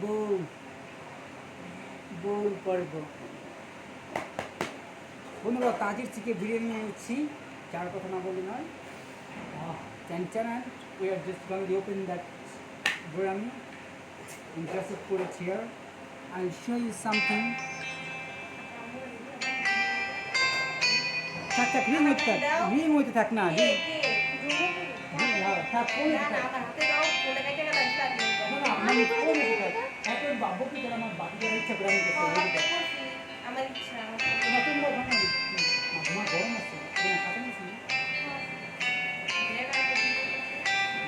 বউ বউ পর্ব বন্ধুরা তাজির থেকে বিরিয়ানি এনেছি যার কথা না বলি নয় and we are just going to open that biryani in just put it here I'll show you something থাক থাক রিং হইতে থাক রিং হইতে থাক না রিং থাক ফোন হইতে থাক না না মানে ফোন হইতে থাক এখন বাবুকে যারা আমার বাকি যারা ইচ্ছা করে আমার গরম আছে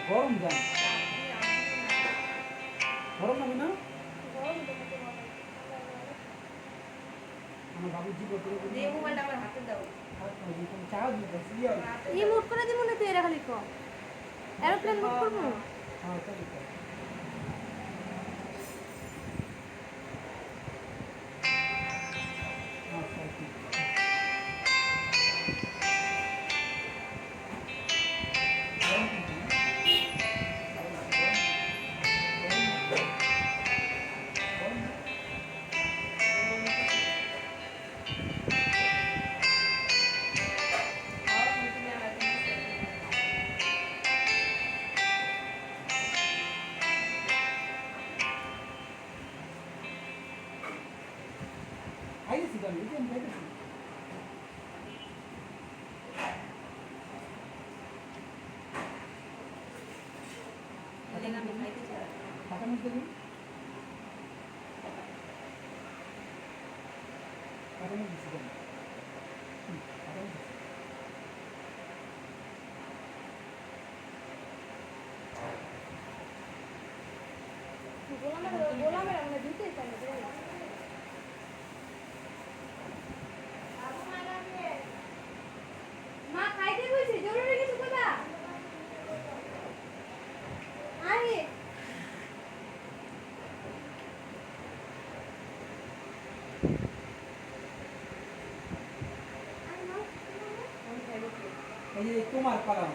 গরম যান গরম হবে না? আমার বাবু জি করতে চাও দিতে সিরিয়াল ই মুট করে দিব না তুই এরা খালি ক। এরোপ্লেন মুট করব হ্যাঁ খাইছি তো আমি খাইতেছি টাকা মধ্যে দিন টাকা মধ্যে দিচ্ছি টাকা দিচ্ছি। গোলামের গোলামের আমরা দিতে চাই তোমার পালা